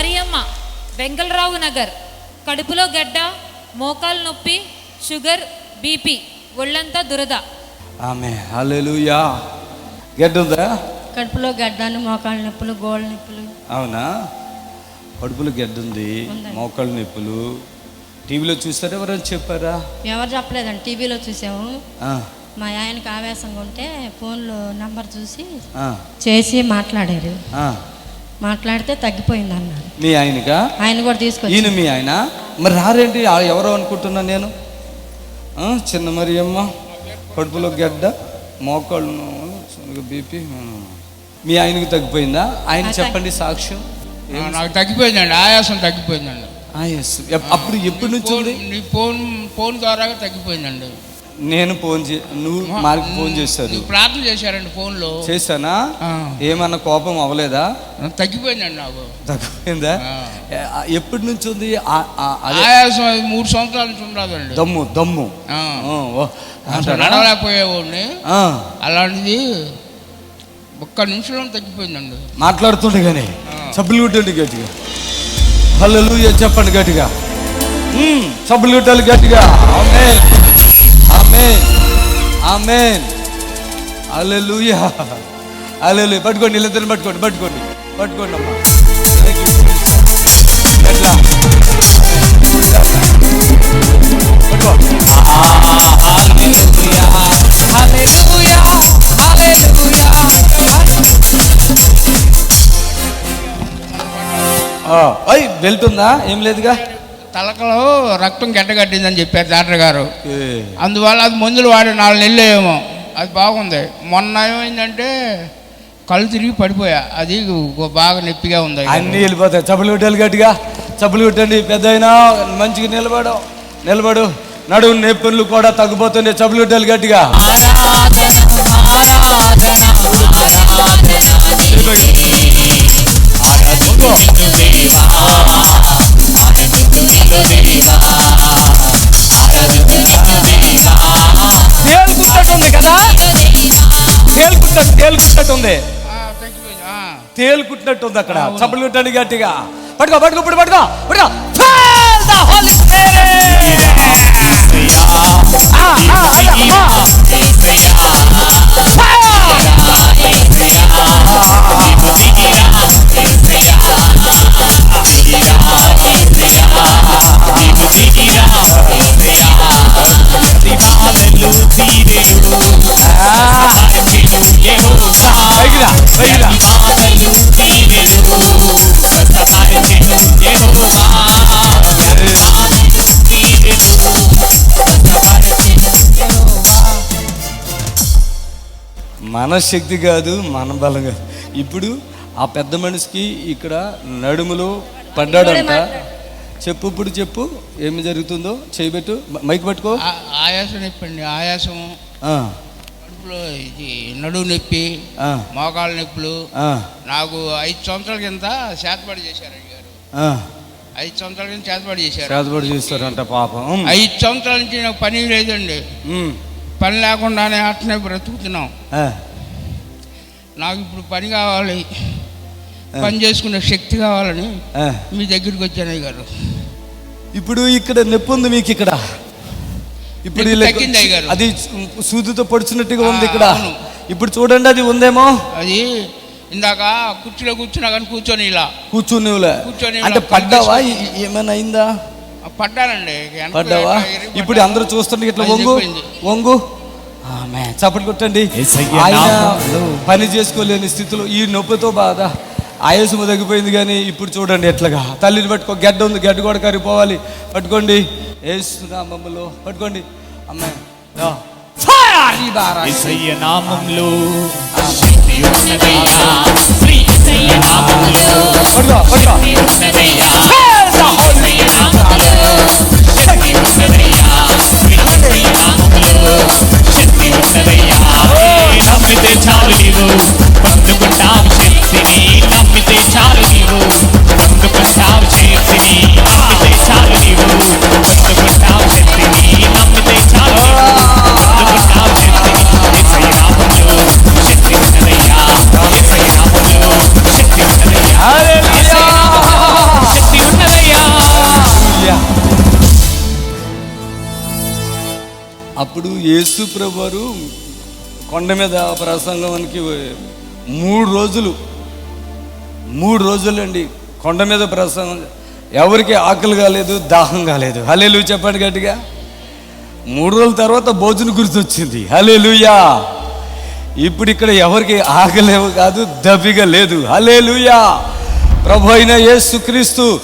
మరియమ్మ వెంగళరావు నగర్ కడుపులో గడ్డ మోకాలు నొప్పి షుగర్ బీపీ ఒళ్ళంతా దురద. ఆమె హల్లెలూయా. గడ్డ ఉందా? కడుపులో గడ్డాలు మోకాళ్ళ నొప్పులు గోళ్ళ నొప్పులు. అవునా? కడుపులో గడ్డ ఉంది. మోకాళ్ళ నొప్పులు. టీవీలో చూస్తారా? ఎవరైనా చెప్పారా? ఎవరు చెప్పలేదండి. టీవీలో చూసాము. ఆ, మా ఆయనకి ఆవేశంగా ఉంటే ఫోన్లో నంబర్ చూసి చేసి మాట్లాడారు. ఆ. మాట్లాడితే తగ్గిపోయింది అన్నారు మీ ఆయనకా? ఆయన కూడా తీసుకొచ్చి ఈయన మీ ఆయన? మరి రారేంటి? ఎవరో అనుకుంటున్నా నేను? ఆ, చిన్న మరియమ్మ కడుపులో గడ్డ మోకాళ్ళు బీపీ మీ ఆయనకి తగ్గిపోయిందా? ఆయన చెప్పండి సాక్ష్యం. నాకు తగ్గిపోయిందండి. ఆయాసం తగ్గిపోయిందండి. ఆ, yes. ఎప్- అప్పుడు ఎప్పటి నుంచి ఉంది? ఫోన్- నీ ఫోన్ ఫోన్ ద్వారా తగ్గిపోయిందండి. నేను ఫోన్ చే నువ్వు మాకు ఫోన్ చేశారు. ప్రార్థన చేశారండి ఫోన్లో. చేశానా. ఏమన్నా కోపం అవ్వలేదా? తగ్గిపోయిందండి నాకు. తగ్గిపోయిందా? ఎప్పటి నుంచి ఉంది? మూడు సంవత్సరాల నుంచి ఉండదండి. దమ్ము దమ్ము? నడవలేకపోయేవాడిని. అలాంటిది ఒక్క నిమిషంలో తగ్గిపోయిందండి. మాట్లాడుతుండే కానీ. సబ్బులు కొట్టండి గట్టిగా. హల్లు చెప్పండి గట్టిగా. సబ్బులు కొట్టాలి గట్టిగా. ఆమె ఆమెన్ అల్లెలుయా అల్లెలు పట్టుకోండి వీళ్ళిద్దరిని పట్టుకోండి పట్టుకోండి పట్టుకోండి అమ్మా. వెళ్తుందా ఎట్లా? పట్టుకో. ఏం లేదుగా? తలకలో రక్తం గడ్డగట్టిందని చెప్పారు డాక్టర్ గారు అందువల్ల అది మందులు వాడి నాలుగు నెలలు ఏమో అది బాగుంది మొన్న ఏమైందంటే కళ్ళు తిరిగి పడిపోయా అది బాగా నొప్పిగా ఉంది అన్నీ వెళ్ళిపోతాయి చప్పులు కొట్టాలి గట్టిగా చప్పులు కొట్టండి పెద్ద అయినా మంచిగా నిలబడు నిలబడు నడువు నొప్పులు కూడా తగ్గిపోతుంది చప్పులు కొట్టాలి గట్టిగా తేలుకుట్టట్టుంది కదా తేలుకుట్ట తేలుకుట్టట్టుంది ఆ, తగ్గిపోయింది ఆ. తేలుకుట్టినట్టుంది అక్కడ అవును. చప్పులు కొట్టండి గట్టిగా పట్టుకో పట్టుకో ఇప్పుడు పట్టుకో పట్టుకో మన శక్తి కాదు మన బలం కాదు. ఇప్పుడు ఆ పెద్ద మనిషికి ఇక్కడ నడుములో పడ్డాడంట. చెప్పు ఇప్పుడు చెప్పు ఏమి జరుగుతుందో చేయబెట్టు. మైక్ పట్టుకో. ఆ- ఆయాసం నొప్పండి ఆయాసం. ఆ, కడుపులో ఇది నడువు నొప్పి ఆ, మోకాళ్ళ నొప్పులు. ఆ, నాకు ఐదు సంవత్సరాల కింద చేతబడి చేశారండి గారు. ఆ. ఐదు సంవత్సరాల కింద చేతబడి చేశారు. చేతబడి చేస్తారంట పాపం. ఐదు సంవత్సరాల నుంచి నాకు పని లేదండి. పని లేకుండానే అట్నే బ్రతుకుతున్నాం. నాకు ఇప్పుడు పని కావాలి. పని చేసుకునే శక్తి కావాలని. మీ దగ్గరికి వచ్చాను గారు. ఇప్పుడు ఇక్కడ నొప్పి ఉంది మీకు ఇక్కడ. ఇప్పుడు. అది సూదితో పొడిచినట్టుగా ఉంది ఇక్కడ. ఇప్పుడు చూడండి అది ఉందేమో? అది ఇందాక కుర్చీలో కూర్చున్నా కానీ కూర్చొని ఇలా. కూర్చునివులే కూర్చొని అంటే పడ్డావా? ఏమైనా అయిందా? పడ్డానండి పడ్డావా? ఇప్పుడు. అందరూ చూస్తుంటే ఇట్లా వంగు. వంగు. ఆమె చప్పటి కొట్టండి. ఆయన. పని చేసుకోలేని స్థితిలో ఈ నొప్పితో బాధ. ఆయాసము తగ్గిపోయింది కానీ ఇప్పుడు చూడండి ఎట్లాగా. తల్లిని పట్టుకో గడ్డ ఉంది గడ్డ కూడా కరిగిపోవాలి. పట్టుకోండి. ఏసునామములో పట్టుకోండి. అమ్మాయి నామంలో అప్పుడు యేసు ప్రభువారు కొండ మీద ప్రసంగానికి మూడు రోజులు మూడు రోజులండి కొండ మీద ప్రసంగం. ఎవరికి ఆకలి కాలేదు దాహం కాలేదు. హలేలు చెప్పండి గట్టిగా. మూడు రోజుల తర్వాత భోజనం గుర్తొచ్చింది. హలేలుయా ఇప్పుడు ఇక్కడ ఎవరికి ఆకలేవు కాదు దబిగా లేదు. హలేలుయా ప్రభు అయిన యేసుక్రీస్తు